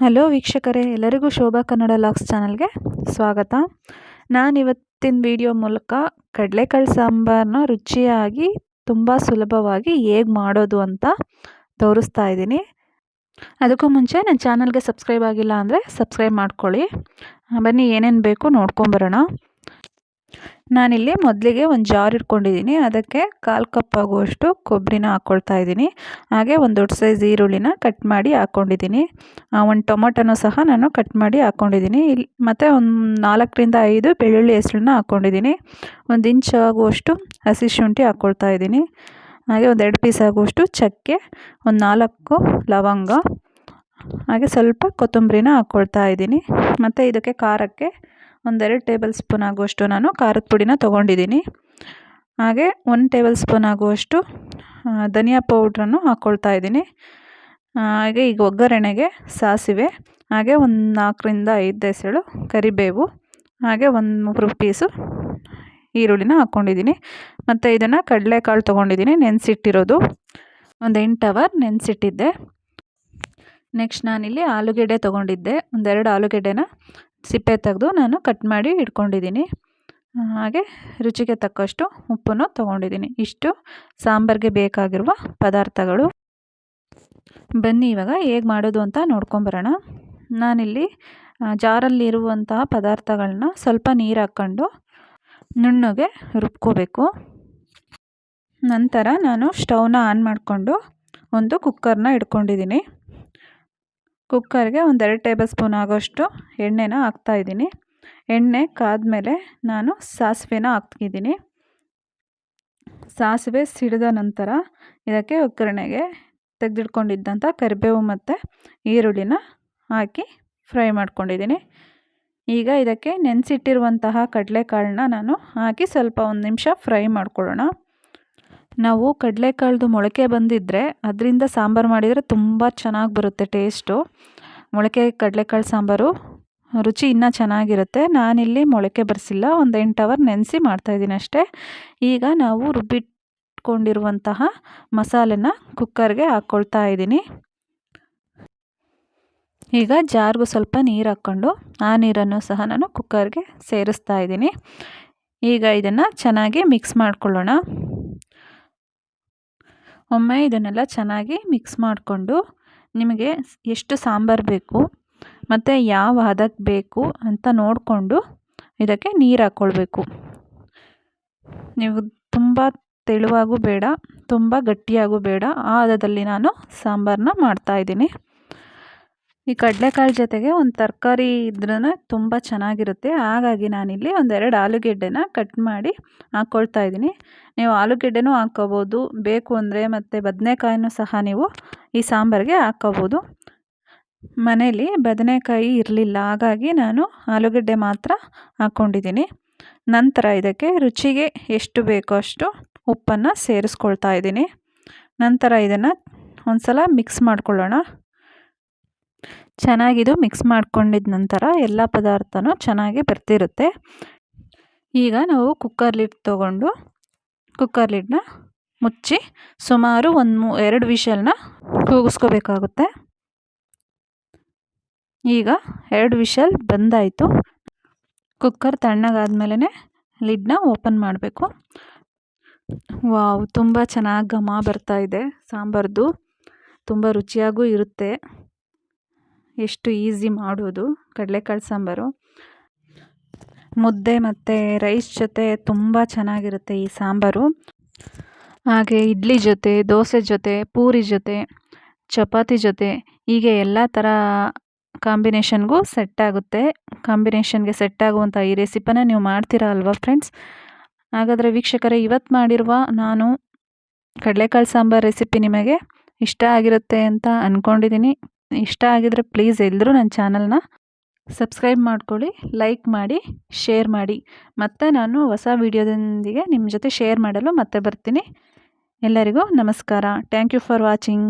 Hello ವೀಕ್ಷಕರೇ, ಎಲ್ಲರಿಗೂ Shobha Kannada LOX ಚಾನಲ್ಗೆ ಸ್ವಾಗತ. ನಾನು ಇವತ್ತಿನ ವಿಡಿಯೋ ಮೂಲಕ ಕಡಲೆಕಾಳು ಸಾಂಬಾರನ್ನ ರುಚಿಯಾಗಿ, ತುಂಬ ಸುಲಭವಾಗಿ ಹೇಗೆ ಮಾಡೋದು ಅಂತ ತೋರಿಸ್ತಾ ಇದ್ದೀನಿ. ಅದಕ್ಕೂ ಮುಂಚೆ ನನ್ನ ಚಾನಲ್ಗೆ ಸಬ್ಸ್ಕ್ರೈಬ್ ಆಗಿಲ್ಲ ಅಂದರೆ ಸಬ್ಸ್ಕ್ರೈಬ್ ಮಾಡ್ಕೊಳ್ಳಿ. ಬನ್ನಿ ಏನೇನು ಬೇಕು ನೋಡ್ಕೊಂಬರೋಣ. ನಾನಿಲ್ಲಿ ಮೊದಲಿಗೆ ಒಂದು ಜಾರ್ ಇಟ್ಕೊಂಡಿದ್ದೀನಿ ಅದಕ್ಕೆ ಕಾಲು ಕಪ್ ಆಗುವಷ್ಟು ಕೊಬ್ಬರಿನ ಹಾಕ್ಕೊಳ್ತಾ ಇದ್ದೀನಿ. ಹಾಗೆ ಒಂದು ದೊಡ್ಡ ಸೈಜ್ ಈರುಳ್ಳಿನ ಕಟ್ ಮಾಡಿ ಹಾಕ್ಕೊಂಡಿದ್ದೀನಿ ಒಂದು ಟೊಮೊಟೊನೂ ಸಹ ನಾನು ಕಟ್ ಮಾಡಿ ಹಾಕ್ಕೊಂಡಿದ್ದೀನಿ ಇಲ್ಲಿ ಮತ್ತು ಒಂದು ನಾಲ್ಕರಿಂದ ಐದು ಬೆಳ್ಳುಳ್ಳಿ ಹೆಸರನ್ನ ಹಾಕ್ಕೊಂಡಿದ್ದೀನಿ ಒಂದು ಇಂಚ್ ಆಗುವಷ್ಟು ಹಸಿ ಶುಂಠಿ ಹಾಕ್ಕೊಳ್ತಾ ಇದ್ದೀನಿ. ಹಾಗೆ ಒಂದು ಎರಡು ಪೀಸ್ ಆಗುವಷ್ಟು ಚಕ್ಕೆ, ಒಂದು ನಾಲ್ಕು ಲವಂಗ, ಹಾಗೆ ಸ್ವಲ್ಪ ಕೊತ್ತಂಬರಿನ ಹಾಕ್ಕೊಳ್ತಾ ಇದ್ದೀನಿ. ಮತ್ತು ಇದಕ್ಕೆ ಖಾರಕ್ಕೆ ಒಂದೆರಡು ಟೇಬಲ್ ಸ್ಪೂನ್ ಆಗುವಷ್ಟು ನಾನು ಖಾರದ ಪುಡಿನ ತೊಗೊಂಡಿದ್ದೀನಿ. ಹಾಗೆ ಒಂದು ಟೇಬಲ್ ಸ್ಪೂನ್ ಆಗುವಷ್ಟು ಧನಿಯಾ ಪೌಡ್ರನ್ನು ಹಾಕ್ಕೊಳ್ತಾ ಇದ್ದೀನಿ. ಹಾಗೆ ಈಗ ಒಗ್ಗರಣೆಗೆ ಸಾಸಿವೆ, ಹಾಗೆ ಒಂದು ನಾಲ್ಕರಿಂದ ಐದು ಎಸಳು ಕರಿಬೇವು, ಹಾಗೆ ಒಂದು ಮೂರು ಪೀಸು ಈರುಳ್ಳಿನ ಹಾಕ್ಕೊಂಡಿದ್ದೀನಿ ಮತ್ತು ಇದನ್ನು ಕಡಲೆಕಾಳು ತೊಗೊಂಡಿದ್ದೀನಿ, ನೆನೆಸಿಟ್ಟಿರೋದು. ಒಂದು ಎಂಟು ಅವರ್ ನೆನೆಸಿಟ್ಟಿದ್ದೆ. ನೆಕ್ಸ್ಟ್ ನಾನಿಲ್ಲಿ ಆಲೂಗೆಡ್ಡೆ ತೊಗೊಂಡಿದ್ದೆ. ಒಂದೆರಡು ಆಲೂಗೆಡ್ಡೆನ ಸಿಪ್ಪೆ ತೆಗೆದು ನಾನು ಕಟ್ ಮಾಡಿ ಇಟ್ಕೊಂಡಿದ್ದೀನಿ. ಹಾಗೆ ರುಚಿಗೆ ತಕ್ಕಷ್ಟು ಉಪ್ಪನ್ನು ತೊಗೊಂಡಿದ್ದೀನಿ. ಇಷ್ಟು ಸಾಂಬಾರಿಗೆ ಬೇಕಾಗಿರುವ ಪದಾರ್ಥಗಳು. ಬನ್ನಿ, ಇವಾಗ ಹೇಗೆ ಮಾಡೋದು ಅಂತ ನೋಡ್ಕೊಂಬರೋಣ. ನಾನಿಲ್ಲಿ ಜಾರಲ್ಲಿರುವಂತಹ ಪದಾರ್ಥಗಳನ್ನ ಸ್ವಲ್ಪ ನೀರು ಹಾಕ್ಕೊಂಡು ನುಣ್ಣಗೆ ರುಬ್ಕೋಬೇಕು. ನಂತರ ನಾನು ಸ್ಟವ್ನ ಆನ್ ಮಾಡಿಕೊಂಡು ಒಂದು ಕುಕ್ಕರ್ನ ಇಟ್ಕೊಂಡಿದ್ದೀನಿ. ಕುಕ್ಕರ್ಗೆ ಒಂದೆರಡು ಟೇಬಲ್ ಸ್ಪೂನ್ ಆಗೋಷ್ಟು ಎಣ್ಣೆನ ಹಾಕ್ತಾಯಿದ್ದೀನಿ ಎಣ್ಣೆ ಕಾದ್ಮೇಲೆ ನಾನು ಸಾಸಿವೆನ ಹಾಕ್ತಿದ್ದೀನಿ. ಸಾಸಿವೆ ಸಿಡಿದ ನಂತರ ಇದಕ್ಕೆ ಒಗ್ಗರಣೆಗೆ ತೆಗೆದಿಟ್ಕೊಂಡಿದ್ದಂಥ ಕರಿಬೇವು ಮತ್ತು ಈರುಳ್ಳಿನ ಹಾಕಿ ಫ್ರೈ ಮಾಡ್ಕೊಂಡಿದ್ದೀನಿ. ಈಗ ಇದಕ್ಕೆ ನೆನೆಸಿಟ್ಟಿರುವಂತಹ ಕಡಲೆಕಾಳನ್ನ ನಾನು ಹಾಕಿ ಸ್ವಲ್ಪ ಒಂದು ನಿಮಿಷ ಫ್ರೈ ಮಾಡ್ಕೊಳ್ಳೋಣ. ನಾವು ಕಡಲೆಕಾಳ್ದು ಮೊಳಕೆ ಬಂದಿದ್ದರೆ ಅದರಿಂದ ಸಾಂಬಾರು ಮಾಡಿದರೆ ತುಂಬ ಚೆನ್ನಾಗಿ ಬರುತ್ತೆ ಟೇಸ್ಟು ಮೊಳಕೆ ಕಡಲೆಕಾಳು ಸಾಂಬಾರು ರುಚಿ ಇನ್ನೂ ಚೆನ್ನಾಗಿರುತ್ತೆ. ನಾನಿಲ್ಲಿ ಮೊಳಕೆ ಬರಿಸಿಲ್ಲ, ಒಂದು ಎಂಟು ಅವರ್ ನೆನೆಸಿ ಮಾಡ್ತಾಯಿದ್ದೀನಿ ಅಷ್ಟೇ. ಈಗ ನಾವು ರುಬ್ಬಿಟ್ಕೊಂಡಿರುವಂತಹ ಮಸಾಲೆನ ಕುಕ್ಕರ್ಗೆ ಹಾಕ್ಕೊಳ್ತಾ ಇದ್ದೀನಿ. ಈಗ ಜಾರ್ಗೂ ಸ್ವಲ್ಪ ನೀರು ಹಾಕ್ಕೊಂಡು ಆ ನೀರನ್ನು ಸಹ ನಾನು ಕುಕ್ಕರ್ಗೆ ಸೇರಿಸ್ತಾ ಇದ್ದೀನಿ. ಈಗ ಇದನ್ನು ಚೆನ್ನಾಗಿ ಮಿಕ್ಸ್ ಮಾಡ್ಕೊಳ್ಳೋಣ. ಒಮ್ಮೆ ಇದನ್ನೆಲ್ಲ ಚೆನ್ನಾಗಿ ಮಿಕ್ಸ್ ಮಾಡಿಕೊಂಡು ನಿಮಗೆ ಎಷ್ಟು ಸಾಂಬಾರು ಬೇಕು, ಮತ್ತು ಯಾವ ಹದಕ್ಕೆ ಬೇಕು ಅಂತ ನೋಡಿಕೊಂಡು ಇದಕ್ಕೆ ನೀರು ಹಾಕ್ಕೊಳ್ಬೇಕು ನೀವು ತುಂಬ ತೆಳುವಾಗೂ ಬೇಡ, ತುಂಬ ಗಟ್ಟಿಯಾಗೂ ಬೇಡ, ಆ ಹದದಲ್ಲಿ ನಾನು ಸಾಂಬಾರನ್ನ ಮಾಡ್ತಾಯಿದ್ದೀನಿ ಈ ಕಡಲೆಕಾಳು ಜೊತೆಗೆ ಒಂದು ತರಕಾರಿ ಇದ್ರೂ ತುಂಬ ಚೆನ್ನಾಗಿರುತ್ತೆ. ಹಾಗಾಗಿ ನಾನಿಲ್ಲಿ ಒಂದೆರಡು ಆಲೂಗೆಡ್ಡೆನ ಕಟ್ ಮಾಡಿ ಹಾಕ್ಕೊಳ್ತಾ ಇದ್ದೀನಿ. ನೀವು ಆಲೂಗೆಡ್ಡೆನೂ ಹಾಕ್ಕೋಬೋದು, ಬೇಕು ಅಂದರೆ ಮತ್ತು ಬದನೆಕಾಯಿನೂ ಸಹ ನೀವು ಈ ಸಾಂಬಾರಿಗೆ ಹಾಕ್ಕೋಬೋದು. ಮನೇಲಿ ಬದನೆಕಾಯಿ ಇರಲಿಲ್ಲ, ಹಾಗಾಗಿ ನಾನು ಆಲೂಗೆಡ್ಡೆ ಮಾತ್ರ ಹಾಕ್ಕೊಂಡಿದ್ದೀನಿ ನಂತರ ಇದಕ್ಕೆ ರುಚಿಗೆ ಎಷ್ಟು ಬೇಕೋ ಅಷ್ಟು ಉಪ್ಪನ್ನು ಸೇರಿಸ್ಕೊಳ್ತಾ ಇದ್ದೀನಿ. ನಂತರ ಇದನ್ನು ಒಂದು ಸಲ ಮಿಕ್ಸ್ ಮಾಡ್ಕೊಳ್ಳೋಣ. ಚೆನ್ನಾಗಿದು ಮಿಕ್ಸ್ ಮಾಡ್ಕೊಂಡಿದ್ದ ನಂತರ ಎಲ್ಲ ಪದಾರ್ಥನೂ ಚೆನ್ನಾಗಿ ಬರ್ತಿರುತ್ತೆ. ಈಗ ನಾವು ಕುಕ್ಕರ್ ಲಿಡ್ ತೊಗೊಂಡು ಕುಕ್ಕರ್ ಲಿಡ್ನ ಮುಚ್ಚಿ ಸುಮಾರು ಒಂದು ಮೂ, ಎರಡು ವಿಷಲ್ನ ಕೂಗಿಸ್ಕೋಬೇಕಾಗುತ್ತೆ ಈಗ ಎರಡು ವಿಷಲ್ ಬಂದಾಯಿತು. ಕುಕ್ಕರ್ ತಣ್ಣಗಾದ್ಮೇಲೆ ಲಿಡ್ನ ಓಪನ್ ಮಾಡಬೇಕು. ವಾವ್, ತುಂಬ ಚೆನ್ನಾಗಿ ಘಮ ಬರ್ತಾ ಇದೆ. ಸಾಂಬಾರ್ದು ತುಂಬ ರುಚಿಯಾಗೂ ಇರುತ್ತೆ. ಎಷ್ಟು ಈಸಿ ಮಾಡೋದು, ಕಡಲೆಕಾಳು ಸಾಂಬಾರು. ಮುದ್ದೆ ಮತ್ತು ರೈಸ್ ಜೊತೆ ತುಂಬ ಚೆನ್ನಾಗಿರುತ್ತೆ ಈ ಸಾಂಬಾರು. ಹಾಗೆ ಇಡ್ಲಿ ಜೊತೆ, ದೋಸೆ ಜೊತೆ, ಪೂರಿ ಜೊತೆ, ಚಪಾತಿ ಜೊತೆ, ಹೀಗೆ ಎಲ್ಲ ಥರ ಕಾಂಬಿನೇಷನ್ಗೂ ಸೆಟ್ ಆಗುತ್ತೆ. ಕಾಂಬಿನೇಷನ್ಗೆ ಸೆಟ್ ಆಗುವಂಥ ಈ ರೆಸಿಪನ್ನ ನೀವು ಮಾಡ್ತೀರಾ ಅಲ್ವಾ ಫ್ರೆಂಡ್ಸ್? ಹಾಗಾದರೆ ವೀಕ್ಷಕರೇ ಇವತ್ತು ಮಾಡಿರುವ ನಾನು ಕಡಲೆಕಾಳು ಸಾಂಬಾರು ರೆಸಿಪಿ ನಿಮಗೆ ಇಷ್ಟ ಆಗಿರುತ್ತೆ ಅಂತ ಅಂದ್ಕೊಂಡಿದ್ದೀನಿ ಇಷ್ಟ ಆಗಿದರೆ ಪ್ಲೀಸ್ ಎಲ್ಲರೂ ನನ್ನ ಚಾನಲ್ನ ಸಬ್ಸ್ಕ್ರೈಬ್ ಮಾಡ್ಕೊಳ್ಳಿ ಲೈಕ್ ಮಾಡಿ ಶೇರ್ ಮಾಡಿ. ಮತ್ತು ನಾನು ಹೊಸ ವೀಡಿಯೋದೊಂದಿಗೆ ನಿಮ್ಮ ಜೊತೆ ಶೇರ್ ಮಾಡಲು ಮತ್ತೆ ಬರ್ತೀನಿ. ಎಲ್ಲರಿಗೂ ನಮಸ್ಕಾರ. Thank you for watching